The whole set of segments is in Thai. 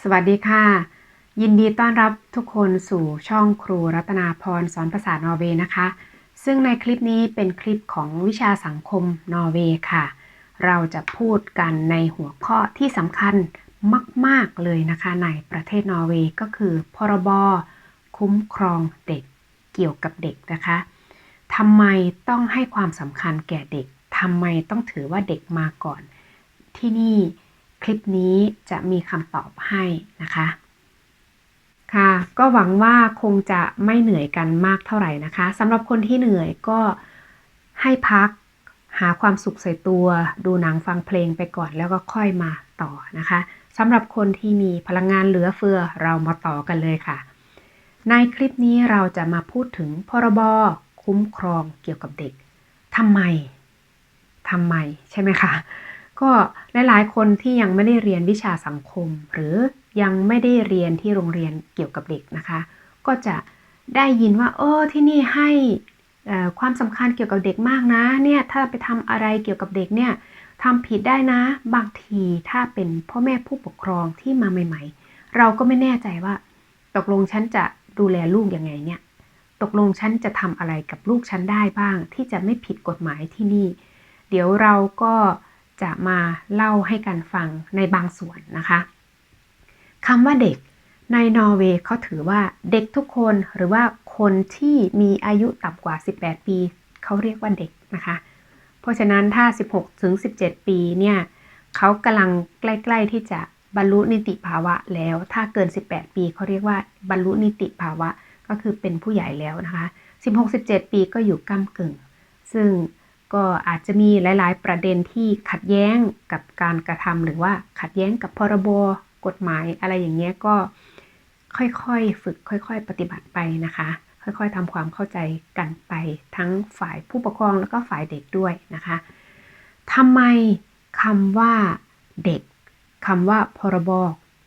สวัสดีค่ะ ยินดีต้อนรับทุกคนสู่ช่องครูรัตนาพรสอนภาษานอร์เวย์นะคะ ซึ่งในคลิปนี้เป็นคลิปของวิชาสังคมนอร์เวย์ค่ะ เราจะพูดกันในหัวข้อที่สำคัญมาก ๆ เลยนะคะ ในประเทศนอร์เวย์ก็คือพรบคุ้มครองเด็กเกี่ยวกับเด็กนะคะทำไมต้องให้ความสำคัญแก่เด็กทำไมต้องถือว่าเด็กมาก่อน ที่นี่ คลิปนี้จะมีคำตอบให้นะคะ ค่ะ ก็หวังว่าคงจะไม่เหนื่อยกันมากเท่าไหร่นะคะสำหรับคนที่เหนื่อยก็ให้พักหาความสุขใส่ตัว ดูหนังฟังเพลงไปก่อนแล้วก็ค่อยมาต่อนะคะสำหรับคนที่มีพลังงานเหลือเฟือเรามาต่อกันเลยค่ะ ในคลิปนี้เราจะมาพูดถึงพรบคุ้มครองเกี่ยวกับเด็กทำไมทำไมใช่ไหมคะ ก็หลายๆ คนที่ยังไม่ได้เรียนวิชาสังคม หรือยังไม่ได้เรียนที่โรงเรียนเกี่ยวกับเด็กนะคะ ก็จะได้ยินว่าเออที่นี่ให้ความสำคัญเกี่ยวกับเด็กมากนะเนี่ยถ้าไปทำอะไรเกี่ยวกับเด็กเนี่ยทำผิดได้นะ บางทีถ้าเป็นพ่อแม่ผู้ปกครองที่มาใหม่ ๆ เราก็ไม่แน่ใจว่า ตกลงฉันจะดูแลลูกยังไงเนี่ย ตกลงฉันจะทำอะไรกับลูกฉันได้บ้าง ที่จะไม่ผิดกฎหมายที่นี่ เดี๋ยวเราก็ จะมาเล่าให้กันฟังในบางส่วนนะคะคำว่าเด็กในนอร์เวย์เขาถือว่าเด็กทุกคนหรือว่าคนที่มีอายุต่ำกว่า 18 ปีเขาเรียกว่าเด็กนะคะ เพราะฉะนั้นถ้า 16 ถึง 17 ปีเนี่ยเขากำลังใกล้ ๆที่จะบรรลุนิติภาวะแล้ว ถ้าเกิน 18 ปีเขาเรียกว่าบรรลุนิติภาวะก็คือเป็นผู้ใหญ่แล้วนะคะ 16-17 ปีก็อยู่ก้ากึ่ง ซึ่ง ก็อาจจะมีหลาย ๆ ประเด็นที่ขัดแย้งกับการกระทำหรือว่าขัดแย้งกับพรบกฎหมายอะไรอย่างเงี้ยก็ค่อยๆฝึกค่อย ๆ ปฏิบัติไปนะคะ ค่อยๆทำความเข้าใจกันไป ทั้งฝ่ายผู้ปกครองแล้วก็ฝ่ายเด็กด้วยนะคะทำไมคำว่าเด็กคำว่าพรบ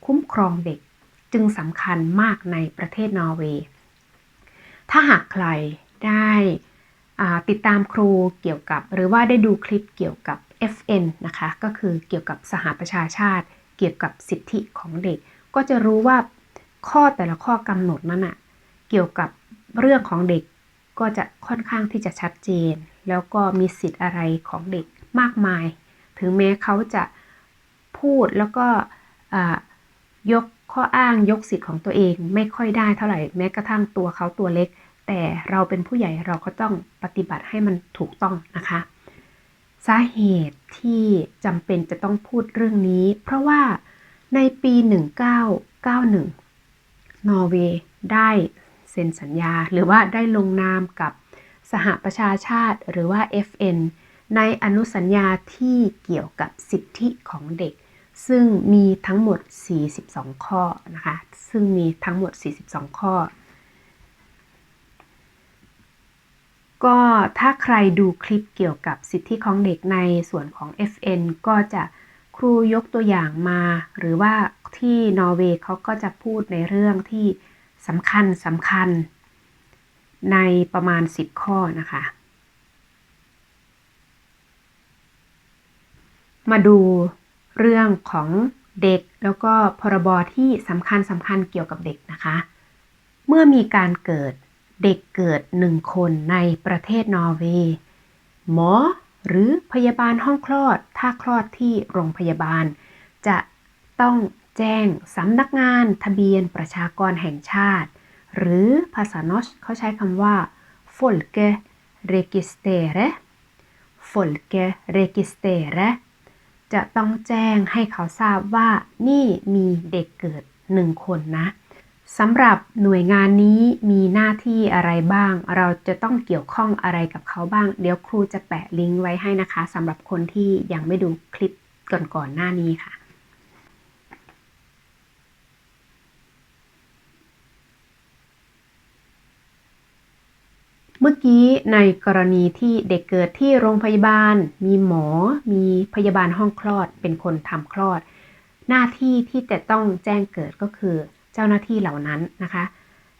คุ้มครองเด็กจึงสำคัญมากในประเทศนอร์เวย์ ถ้าหากใครได้ ติดตามครูเกี่ยวกับ หรือว่าได้ดูคลิปเกี่ยวกับ FN นะคะก็คือเกี่ยวกับสหประชาชาติ เกี่ยวกับสิทธิของเด็ก ก็จะรู้ว่าข้อแต่ละข้อกำหนดนั้นอะเกี่ยวกับเรื่องของเด็กก็จะค่อนข้างที่จะชัดเจน แล้วก็มีสิทธิ์อะไรของเด็กมากมาย ถึงแม้เขาจะพูดแล้วก็ยกข้ออ้างยกสิทธิ์ของตัวเองไม่ค่อยได้เท่าไหร่แม้กระทั่งตัวเขาตัวเล็ก แต่เราเป็นผู้ใหญ่เราก็ต้องปฏิบัติให้มันถูกต้องนะคะ สาเหตุที่จำเป็นจะต้องพูดเรื่องนี้ เพราะว่าในปี 1991 นอร์เวย์ได้เซ็นสัญญา หรือว่าได้ลงนามกับสหประชาชาติหรือว่า FN ในอนุสัญญาที่เกี่ยวกับสิทธิของเด็ก ซึ่งมีทั้งหมด 42 ข้อนะคะ ซึ่งมีทั้งหมด 42 ข้อ ก็ถ้าใครดูคลิปเกี่ยวกับสิทธิของเด็กในส่วนของ FN ก็จะครูยกตัวอย่างมา หรือว่าที่นอร์เวย์เขาก็จะพูดในเรื่องที่สำคัญสำคัญ ในประมาณ 10 ข้อนะคะ มาดูเรื่องของเด็กแล้วก็พรบที่สำคัญสำคัญเกี่ยวกับเด็กนะคะ เมื่อมีการเกิด เด็กเกิดหนึ่งคนในประเทศนอร์เวย์หมอหรือพยาบาลห้องคลอด ถ้าคลอดที่โรงพยาบาล จะต้องแจ้งสำนักงานทะเบียนประชากรแห่งชาติ หรือภาษานอชเขาใช้คำว่า folke registere folke registere จะต้องแจ้งให้เขาทราบว่านี่มีเด็กเกิดหนึ่งคนนะ สำหรับหน่วยงานนี้มีหน้าที่อะไรบ้าง เราจะต้องเกี่ยวข้องอะไรกับเขาบ้าง เดี๋ยวครูจะแปะลิงก์ไว้ให้นะคะสำหรับคนที่ยังไม่ดูคลิปก่อนๆหน้านี้ค่ะ เมื่อกี้ในกรณีที่เด็กเกิดที่โรงพยาบาล มีหมอ มีพยาบาลห้องคลอดเป็นคนทำคลอด หน้าที่ที่จะต้องแจ้งเกิดก็คือ เจ้าหน้าที่เหล่านั้นนะคะ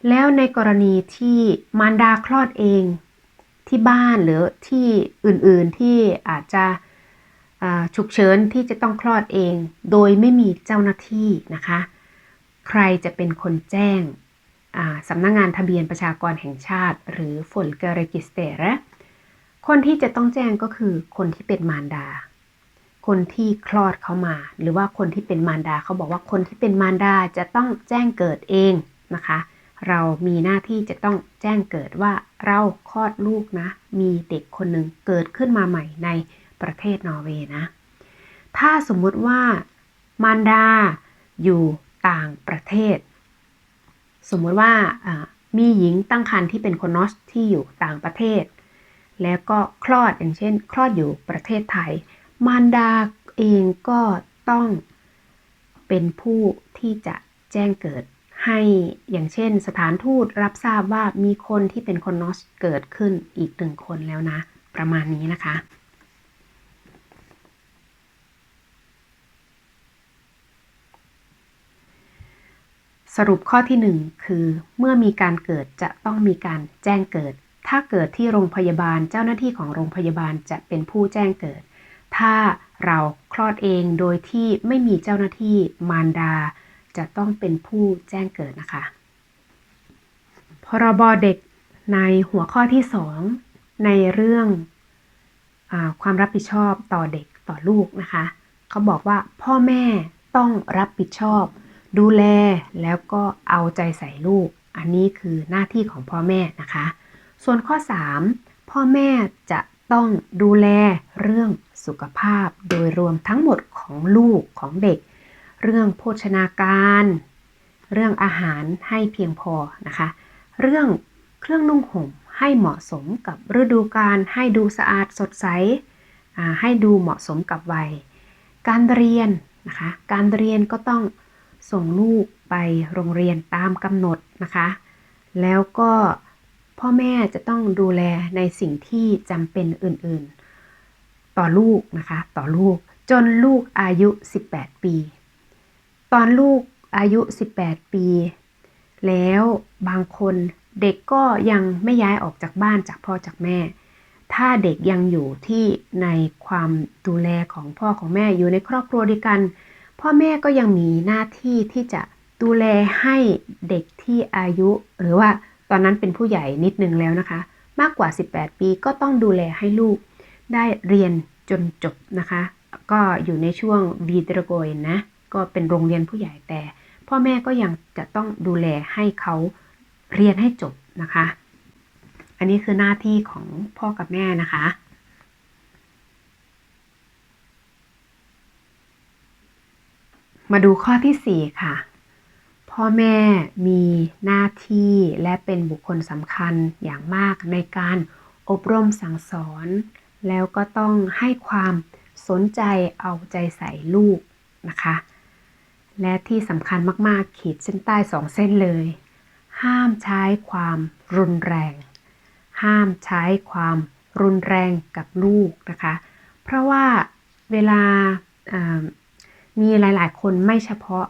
แล้วในกรณีที่มารดาคลอดเองที่บ้านหรือที่อื่นๆที่อาจจะฉุกเฉินที่จะต้องคลอดเอง โดยไม่มีเจ้าหน้าที่นะคะ ใครจะเป็นคนแจ้งสำนักงงานทะเบียนประชากรแห่งชาติ หรือ f o l k e r e g i s t e r คนที่จะต้องแจ้งก็คือคนที่เป็นมารดา คนที่คลอดเขามา หรือว่าคนที่เป็นมารดาเขาบอกว่าคนที่เป็นมารดาจะต้องแจ้งเกิดเองนะคะ เรามีหน้าที่จะต้องแจ้งเกิดว่าเราคลอดลูกนะ มีเด็กคนหนึ่งเกิดขึ้นมาใหม่ในประเทศนอร์เวย์นะ ถ้าสมมุติว่ามารดาอยู่ต่างประเทศ สมมติว่ามีหญิงตั้งครรภ์ที่เป็นคนนอสที่อยู่ต่างประเทศ แล้วก็คลอดอย่างเช่น คลอดอยู่ประเทศไทย มารดาเองก็ต้องเป็นผู้ที่จะแจ้งเกิดให้อย่างเช่น สถานทูตรับทราบว่ามีคนที่เป็นคนนอสเกิดขึ้นอีกหนึ่งคนแล้วนะ ประมาณนี้นะคะสรุปข้อที่ 1 คือ เมื่อมีการเกิดจะต้องมีการแจ้งเกิด ถ้าเกิดที่โรงพยาบาลเจ้าหน้าที่ของโรงพยาบาลจะเป็นผู้แจ้งเกิด ถ้าเราคลอดเองโดยที่ไม่มีเจ้าหน้าที่มารดา จะต้องเป็นผู้แจ้งเกิดนะคะ พรบเด็กในหัวข้อที่ 2 ในเรื่องอความรับผิดชอบต่อเด็กต่อลูกนะคะ เขาบอกว่าพ่อแม่ต้องรับผิดชอบ ดูแลแล้วก็เอาใจใส่ลูก อันนี้คือหน้าที่ของพ่อแม่นะคะ ส่วนข้อ 3 พ่อแม่จะ ต้องดูแลเรื่องสุขภาพโดยรวมทั้งหมดของลูกของเด็ก เรื่องโภชนาการ เรื่องอาหารให้เพียงพอนะคะ เรื่องเครื่องนุ่งห่มให้เหมาะสมกับฤดูกาลให้ดูสะอาดสดใสให้ดูเหมาะสมกับวัย การเรียนนะคะการเรียนก็ต้องส่งลูกไปโรงเรียนตามกำหนดนะคะ แล้วก็ พ่อแม่จะต้องดูแลในสิ่งที่จำเป็นอื่นๆ ต่อลูกนะคะ ต่อลูกจนลูกอายุ 18 ปี ตอนลูกอายุ 18 ปี แล้วบางคนเด็กก็ยังไม่ย้ายออกจากบ้านจากพ่อจากแม่ ถ้าเด็กยังอยู่ที่ในความดูแลของพ่อของแม่อยู่ในครอบครัวเดียวกัน พ่อแม่ก็ยังมีหน้าที่ที่จะดูแลให้เด็กที่อายุหรือว่า ตอนนั้นเป็นผู้ใหญ่นิดนึงแล้วนะคะ มากกว่า 18 ปีก็ต้องดูแลให้ลูกได้เรียนจนจบนะคะ ก็อยู่ในช่วงบีเตรโกยนะ ก็เป็นโรงเรียนผู้ใหญ่แต่ พ่อแม่ก็ยังจะต้องดูแลให้เขาเรียนให้จบนะคะ อันนี้คือหน้าที่ของพ่อกับแม่นะคะมาดูข้อที่ 4 ค่ะ พ่อแม่มีหน้าที่และเป็นบุคคลสำคัญอย่างมากในการอบรมสั่งสอน แล้วก็ต้องให้ความสนใจเอาใจใส่ลูกนะคะ และที่สำคัญมากๆขีดเส้นใต้สองเส้นเลย ห้ามใช้ความรุนแรง ห้ามใช้ความรุนแรงกับลูกนะคะ เพราะว่าเวลามีหลาย ๆ คนไม่เฉพาะ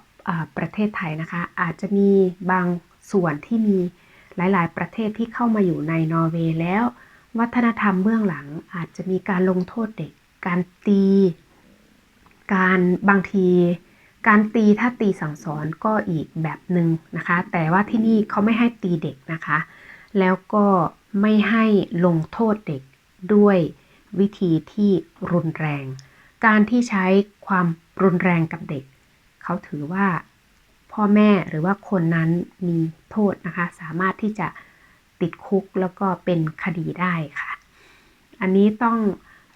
ประเทศไทยนะคะ อาจจะมีบางส่วนที่มีหลาย ๆ ประเทศที่เข้ามาอยู่ในนอร์เวย์แล้ว วัฒนธรรมเบื้องหลังอาจจะมีการลงโทษเด็ก การตี การบางที การตีถ้าตีสั่งสอนก็อีกแบบหนึ่งนะคะ แต่ว่าที่นี่เขาไม่ให้ตีเด็กนะคะ แล้วก็ไม่ให้ลงโทษเด็กด้วยวิธีที่รุนแรง การที่ใช้ความรุนแรงกับเด็ก เขาถือว่าพ่อแม่หรือว่าคนนั้นมีโทษนะคะ สามารถที่จะติดคุกแล้วก็เป็นคดีได้ค่ะ อันนี้ต้อง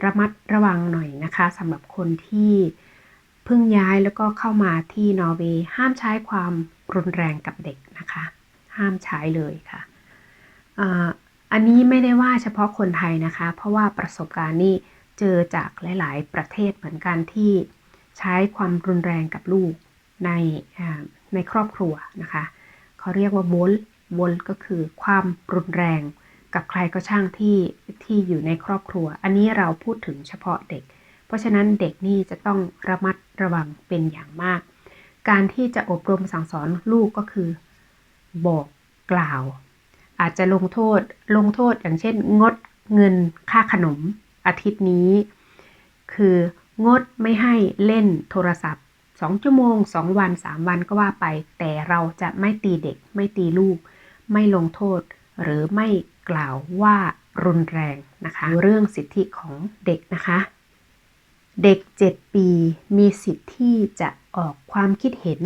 ระมัดระวังหน่อยนะคะสำหรับคนที่เพิ่งย้ายแล้วก็เข้ามาที่นอร์เวย์ห้ามใช้ความรุนแรงกับเด็กนะคะ ห้ามใช้เลยค่ะอันนี้ไม่ได้ว่าเฉพาะคนไทยนะคะ เพราะว่าประสบการณ์นี้เจอจากหลาย ๆ ประเทศเหมือนกันที่ ใช้ความรุนแรงกับลูกในในครอบครัวนะคะเขาเรียกว่าโวลโวลก็คือความรุนแรงกับใครก็ช่างที่ที่อยู่ในครอบครัว อันนี้เราพูดถึงเฉพาะเด็ก เพราะฉะนั้นเด็กนี่จะต้องระมัดระวังเป็นอย่างมาก การที่จะอบรมสั่งสอนลูกก็คือ บอกกล่าว อาจจะลงโทษลงโทษอย่างเช่น งดเงินค่าขนมอาทิตย์นี้ คือ งดไม่ให้เล่นโทรศัพท์ 2 ชั่วโมง 2 วัน 3 วันก็ว่าไป แต่เราจะไม่ตีเด็ก ไม่ตีลูก ไม่ลงโทษ หรือไม่กล่าวว่ารุนแรงนะคะเรื่องสิทธิของเด็กนะคะ เด็ก 7 ปีมีสิทธิที่จะออกความคิดเห็น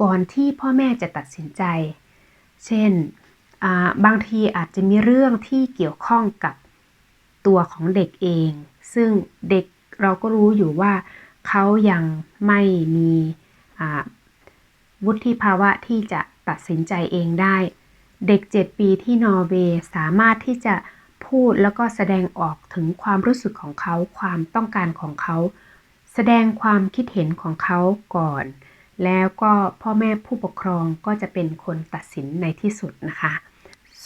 ก่อนที่พ่อแม่จะตัดสินใจ เช่นบางทีอาจจะมีเรื่องที่เกี่ยวข้องกับตัวของเด็กเอง ซึ่งเด็ก เราก็รู้อยู่ว่าเขายังไม่มีวุฒิภาวะที่จะตัดสินใจเองได้ เด็ก 7 ปีที่นอร์เวย์สามารถที่จะพูดแล้วก็แสดงออกถึงความรู้สึกของเขา ความต้องการของเขา แสดงความคิดเห็นของเขาก่อน แล้วก็พ่อแม่ผู้ปกครองก็จะเป็นคนตัดสินในที่สุดนะคะ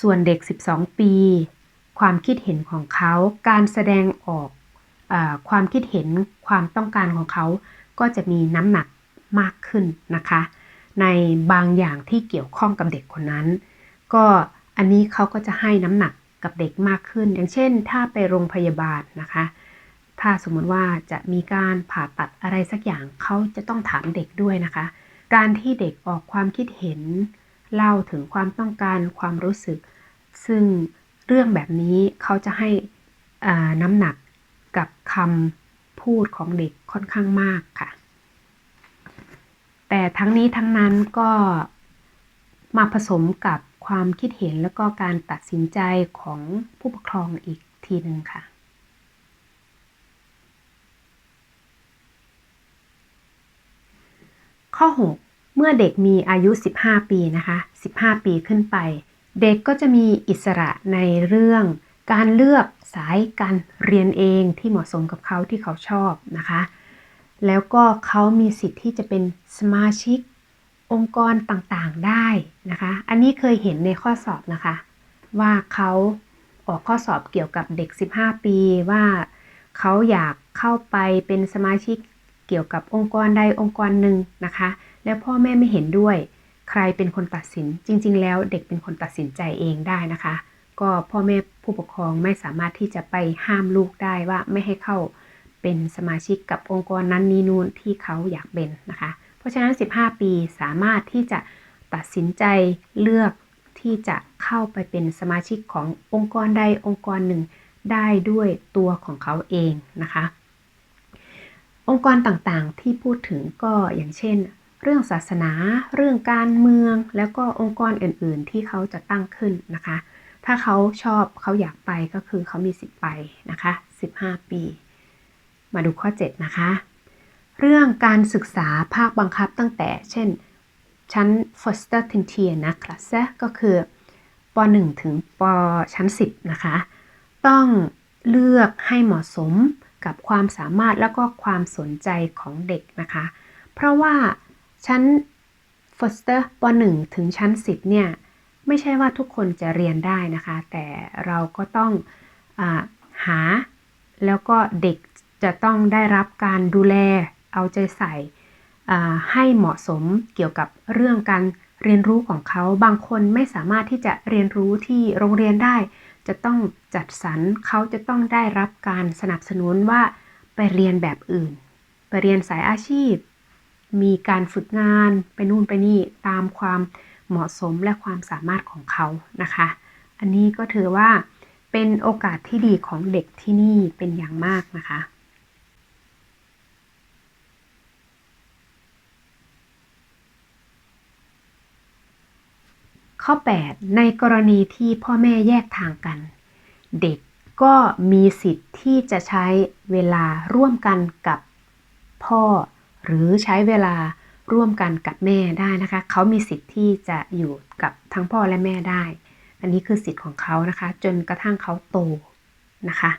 ส่วนเด็ก 12 ปี ความคิดเห็นของเขา การแสดงออก ความคิดเห็นความต้องการของเขาก็จะมีน้ำหนักมากขึ้นนะคะ ในบางอย่างที่เกี่ยวข้องกับเด็กคนนั้น ก็อันนี้เขาก็จะให้น้ำหนักกับเด็กมากขึ้น อย่างเช่น ถ้าไปโรงพยาบาลนะคะ ถ้าสมมติว่าจะมีการผ่าตัดอะไรสักอย่างเขาจะต้องถามเด็กด้วยนะคะ การที่เด็กออกความคิดเห็น เล่าถึงความต้องการความรู้สึก ซึ่งเรื่องแบบนี้เขาจะให้น้ำหนัก กับคำพูดของเด็กค่อนข้างมากค่ะ แต่ทั้งนี้ทั้งนั้นก็มาผสมกับความคิดเห็นแล้วก็การตัดสินใจของผู้ปกครองอีกทีหนึ่งค่ะ ข้อ 6 เมื่อเด็กมีอายุ 15 ปีนะคะ 15 ปีขึ้นไป เด็กก็จะมีอิสระในเรื่อง การเลือกสายการเรียนเองที่เหมาะสมกับเขาที่เขาชอบนะคะ แล้วก็เขามีสิทธิ์ที่จะเป็นสมาชิกองค์กรต่างๆได้นะคะ อันนี้เคยเห็นในข้อสอบนะคะ ว่าเขาออกข้อสอบเกี่ยวกับเด็ก 15 ปีว่าเขาอยากเข้าไปเป็นสมาชิกเกี่ยวกับองค์กรใดองค์กรหนึ่งนะคะ แล้วพ่อแม่ไม่เห็นด้วย ใครเป็นคนตัดสินจริง ๆ แล้วเด็กเป็นคนตัดสินใจเองได้นะคะ ก็พ่อแม่ผู้ปกครองไม่สามารถที่จะไปห้ามลูกได้ว่าไม่ให้เข้าเป็นสมาชิกกับองค์กรนั้นนี้นู่นที่เขาอยากเป็นนะคะ เพราะฉะนั้น 15 ปีสามารถที่จะตัดสินใจเลือกที่จะเข้าไปเป็นสมาชิกขององค์กรใดองค์กรหนึ่งได้ด้วยตัวของเขาเองนะคะ องค์กรต่างๆที่พูดถึงก็อย่างเช่น เรื่องศาสนา เรื่องการเมือง แล้วก็องค์กรอื่น ๆ ที่เขาจะตั้งขึ้นนะคะ ถ้าเขาชอบเขาอยากไปก็คือเขามีสิทธิ์ไปนะคะ 15 ปี มาดูข้อ 7 นะคะ เรื่องการศึกษาภาคบังคับตั้งแต่เช่น ชั้น Foster t e n t i e r นะคลาสก็คือป .1 ถึงปชั้น 10 นะคะ ต้องเลือกให้เหมาะสมกับความสามารถแล้วก็ความสนใจของเด็กนะคะ เพราะว่าชั้น Foster ป .1 ถึงชั้น 10 เนี่ย ไม่ใช่ว่าทุกคนจะเรียนได้นะคะ แต่เราก็ต้องอหาแล้วก็เด็กจะต้องได้รับการดูแลเอาใจใส่ให้เหมาะสมเกี่ยวกับเรื่องการเรียนรู้ของเขาบางคนไม่สามารถที่จะเรียนรู้ที่โรงเรียนได้ จะต้องจัดสรรเขาจะต้องได้รับการสนับสนุนว่าไปเรียนแบบอื่น ไปเรียนสายอาชีพ มีการฝึกงานไปนู่นไปนี่ตามความ เหมาะสมและความสามารถของเขานะคะ อันนี้ก็ถือว่าเป็นโอกาสที่ดีของเด็กที่นี่เป็นอย่างมากนะคะข้อ 8 ในกรณีที่พ่อแม่แยกทางกัน เด็กก็มีสิทธิ์ที่จะใช้เวลาร่วมกันกับพ่อ หรือใช้เวลา ร่วมกันกับแม่ได้นะคะ เขามีสิทธิ์ที่จะอยู่กับทั้งพ่อและแม่ได้ อันนี้คือสิทธิ์ของเขานะคะ จนกระทั่งเขาโตนะคะ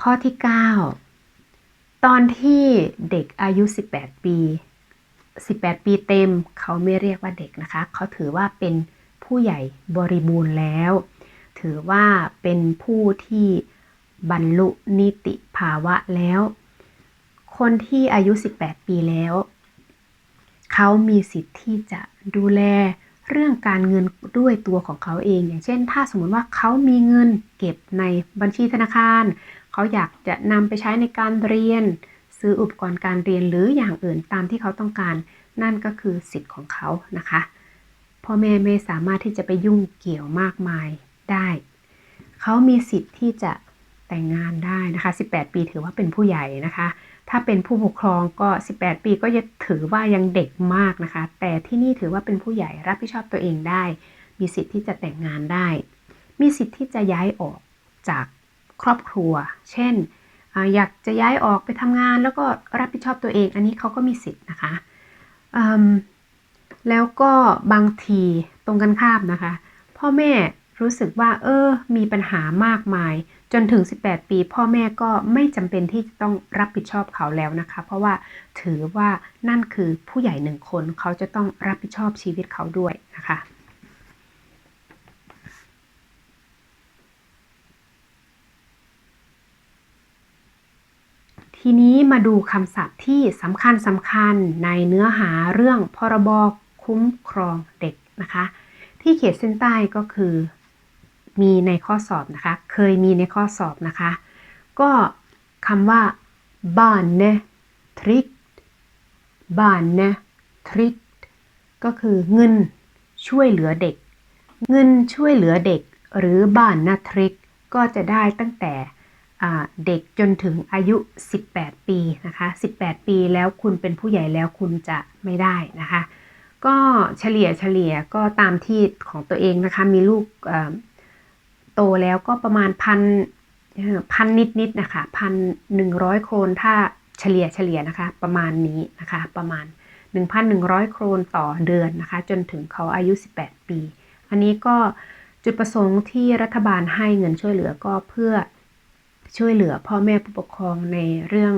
ข้อที่ 9 ตอนที่เด็กอายุ 18 ปี 18 ปีเต็ม เขาไม่เรียกว่าเด็กนะคะ เขาถือว่าเป็นผู้ใหญ่บริบูรณ์แล้ว ถือว่าเป็นผู้ที่บรรลุนิติภาวะแล้ว คนที่อายุ 18 ปีแล้ว เขามีสิทธิ์ที่จะดูแลเรื่องการเงินด้วยตัวของเขาเอง อย่างเช่น ถ้าสมมติว่าเขามีเงินเก็บในบัญชีธนาคาร เขาอยากจะนำไปใช้ในการเรียน ซื้ออุปกรณ์การเรียนหรืออย่างอื่นตามที่เขาต้องการ นั่นก็คือสิทธิ์ของเขานะคะพ่อแม่ไม่สามารถที่จะไปยุ่งเกี่ยวมากมายได้ เขามีสิทธิ์ที่จะแต่งงานได้นะคะ 18 ปีถือว่าเป็นผู้ใหญ่นะคะ ถ้าเป็นผู้ปกครองก็ 18 ปีก็จะถือว่ายังเด็กมากนะคะ แต่ที่นี่ถือว่าเป็นผู้ใหญ่รับผิดชอบตัวเองได้ มีสิทธิ์ที่จะแต่งงานได้ มีสิทธิ์ที่จะย้ายออกจากครอบครัว เช่น อยากจะย้ายออกไปทำงาน แล้วก็รับผิดชอบตัวเอง อันนี้เขาก็มีสิทธิ์นะคะแล้วก็บางทีตรงกันข้ามนะคะ พ่อแม่ รู้สึกว่า เออ มีปัญหามากมาย จนถึง 18 ปี พ่อแม่ก็ไม่จำเป็นที่จะต้องรับผิดชอบเขาแล้วนะคะ เพราะว่าถือว่านั่นคือผู้ใหญ่หนึ่งคนเขาจะต้องรับผิดชอบชีวิตเขาด้วยนะคะทีนี้มาดูคำศัพท์ที่สำคัญสำคัญในเนื้อหาเรื่องพรบคุ้มครองเด็กนะคะ ที่เขียนเส้นใต้ก็คือ มีในข้อสอบนะคะ เคยมีในข้อสอบนะคะ ก็คำว่าบ้านเนทริกบ้านเนทริกก็คือเงินช่วยเหลือเด็ก เงินช่วยเหลือเด็กหรือบ้านนาทริกก็จะได้ตั้งแต่เด็กจนถึงอายุ 18 ปีนะคะ 18 ปีแล้วคุณเป็นผู้ใหญ่แล้วคุณจะไม่ได้นะคะ ก็เฉลี่ยเฉลี่ยก็ตามที่ของตัวเองนะคะ มีลูก ตแล้วก็ประมาณพันพันนิดนิดนะคะพันหนึ่งร้อยโครนถ้าเฉลี่ยเฉลี่ยนะคะ ประมาณนี้นะคะประมาณ 1,100 โครนต่อเดือนนะคะ จนถึงเขาอายุ 18 ปี อันนี้ก็จุดประสงค์ที่รัฐบาลให้เงินช่วยเหลือก็เพื่อช่วยเหลือพ่อแม่ผู้ปกครองในเรื่อง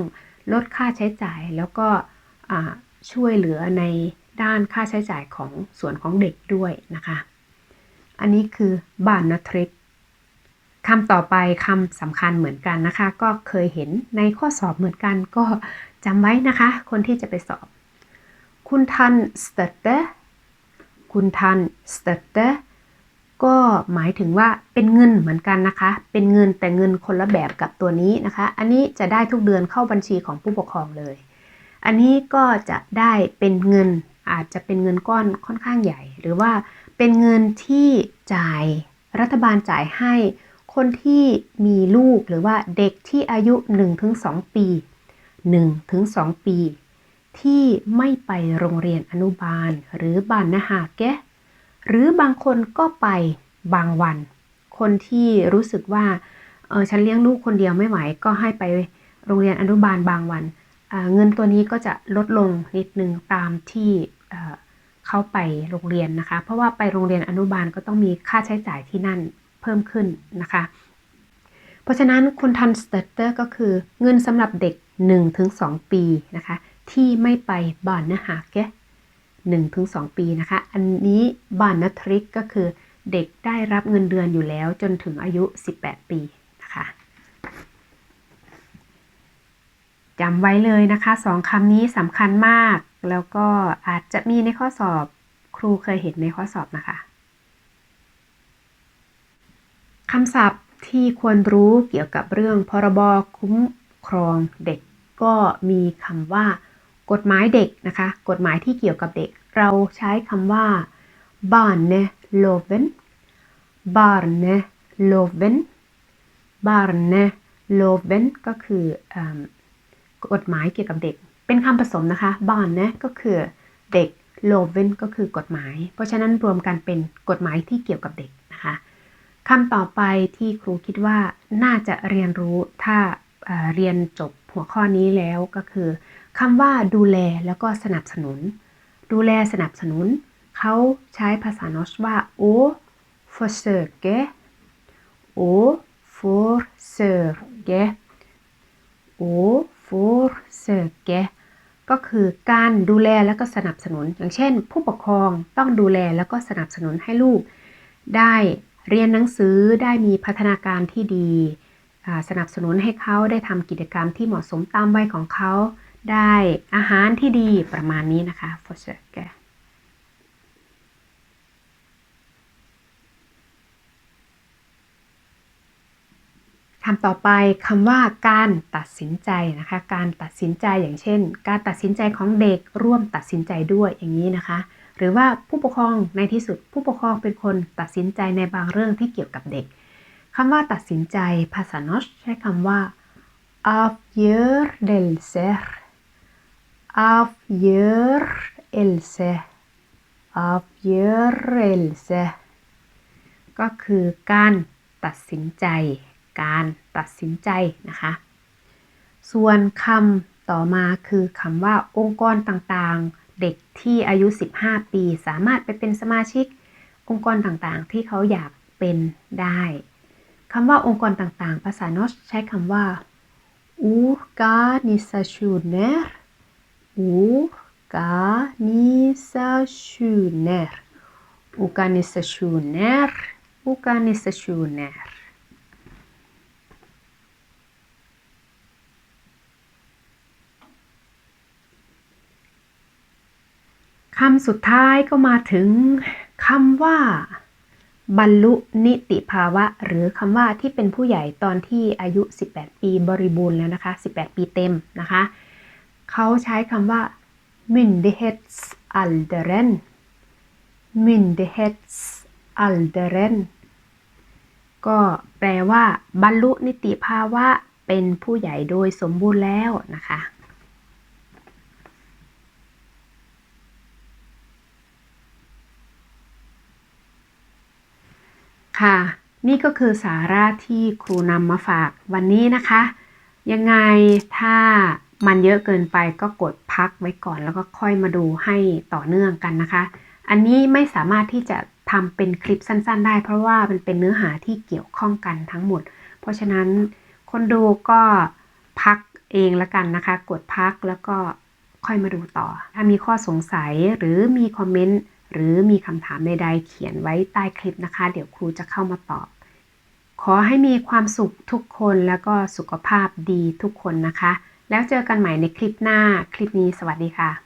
ลดค่าใช้จ่ายแล้วก็ช่วยเหลือในด้านค่าใช้จ่ายของส่วนของเด็กด้วยนะคะ อันนี้คือบ้านนทริก คำต่อไปคำสำคัญเหมือนกันนะคะ ก็เคยเห็นในข้อสอบเหมือนกันก็จำไว้นะคะ คนที่จะไปสอบ คุณทันสเตเตคุณทันสเตเตก็หมายถึงว่าเป็นเงินเหมือนกันนะคะ เป็นเงินแต่เงินคนละแบบกับตัวนี้นะคะ อันนี้จะได้ทุกเดือนเข้าบัญชีของผู้ปกครองเลย อันนี้ก็จะได้เป็นเงินอาจจะเป็นเงินก้อนค่อนข้างใหญ่ หรือว่าเป็นเงินที่จ่ายรัฐบาลจ่ายให้ คนที่มีลูกหรือว่าเด็กที่อายุ 1-2 ปี 1-2 ปี ที่ไม่ไปโรงเรียนอนุบาลหรือบานนาหาแกหรือบางคนก็ไปบางวัน คนที่รู้สึกว่าเออฉันเลี้ยงลูกคนเดียวไม่ไหวก็ให้ไปโรงเรียนอนุบาลบางวันเงินตัวนี้ก็จะลดลงนิดนึงตามที่เข้าไปโรงเรียนนะคะ เพราะว่าไปโรงเรียนอนุบาลก็ต้องมีค่าใช้จ่ายที่นั่น เพิ่มขึ้นนะคะ เพราะฉะนั้นคุณทันสเตเตอร์ก็คือเงินสำหรับเด็ก 1-2 ปีนะคะ ที่ไม่ไปบ้านนะฮะแก1-2ปีนะคะ อันนี้บ้านนัทริกก็คือเด็กได้รับเงินเดือนอยู่แล้วจนถึงอายุ 18 ปีนะคะจำไว้เลยนะคะสองคำนี้สำคัญมาก แล้วก็อาจจะมีในข้อสอบครูเคยเห็นในข้อสอบนะคะ คำศัพท์ที่ควรรู้เกี่ยวกับเรื่องพรบคุ้มครองเด็ก ก็มีคำว่า กฎหมายเด็กนะคะ กฎหมายที่เกี่ยวกับเด็ก เราใช้คำว่า barneloven barneloven barneloven ก็คือกฎหมายเกี่ยวกับเด็ก เป็นคำผสมนะคะ barne ก็คือเด็ก loven ก็คือกฎหมาย เพราะฉะนั้นรวมกันเป็นกฎหมายที่เกี่ยวกับเด็ก คำต่อไปที่ครูคิดว่าน่าจะเรียนรู้ถ้าเรียนจบหัวข้อนี้แล้วก็คือคำว่าดูแลแล้วก็สนับสนุน ดูแลสนับสนุน เขาใช้ภาษานอชว่า o försöke o försöke o försöke ก็คือการดูแลแล้วก็สนับสนุน อย่างเช่น ผู้ปกครองต้องดูแลแล้วก็สนับสนุนให้ลูกได้ เรียนหนังสือได้มีพัฒนาการที่ดี สนับสนุนให้เขาได้ทำกิจกรรมที่เหมาะสมตามวัยของเขา ได้อาหารที่ดีประมาณนี้นะคะ f o r s ö k e คำต่อไปคำว่าการตัดสินใจนะคะ การตัดสินใจอย่างเช่น การตัดสินใจของเด็กร่วมตัดสินใจด้วยอย่างนี้นะคะ หรือว่าผู้ปกครองในที่สุดผู้ปกครองเป็นคนตัดสินใจในบางเรื่องที่เกี่ยวกับเด็กคำว่าตัดสินใจภาษานอชใช้คำว่า avgörelse avgörelse avgörelse ก็คือการตัดสินใจ การตัดสินใจนะคะ ส่วนคำต่อมาคือคำว่าองค์กรต่างๆ เด็กที่อายุ 15 ปี สามารถไปเป็นสมาชิกองค์กรต่างๆ ที่เขาอยากเป็นได้คำว่าองค์กรต่างๆ ภาษานอสใช้คำว่า organisationer organisationer organisationer organisationer คำสุดท้ายก็มาถึงคำว่า บรรลุนิติภาวะ หรือคำว่าที่เป็นผู้ใหญ่ตอนที่อายุ 18 ปีบริบูรณ์แล้วนะคะ 18 ปีเต็มนะคะเขาใช้คำว่า myndighetsalderen myndighetsalderen ก็แปลว่า บรรลุนิติภาวะเป็นผู้ใหญ่โดยสมบูรณ์แล้วนะคะ ค่ะ นี่ก็คือสาระที่ครูนำมาฝากวันนี้นะคะ ยังไงถ้ามันเยอะเกินไปก็กดพักไว้ก่อนแล้วก็ค่อยมาดูให้ต่อเนื่องกันนะคะ อันนี้ไม่สามารถที่จะทำเป็นคลิปสั้น ๆ ได้ เพราะว่ามันเป็นเนื้อหาที่เกี่ยวข้องกันทั้งหมด เพราะฉะนั้นคนดูก็พักเองละกันนะคะ กดพักแล้วก็ค่อยมาดูต่อ ถ้ามีข้อสงสัยหรือมีคอมเมนต์ หรือมีคำถามใดๆเขียนไว้ใต้คลิปนะคะ เดี๋ยวครูจะเข้ามาตอบ ขอให้มีความสุขทุกคนแล้วก็สุขภาพดีทุกคนนะคะ แล้วเจอกันใหม่ในคลิปหน้า คลิปนี้สวัสดีค่ะ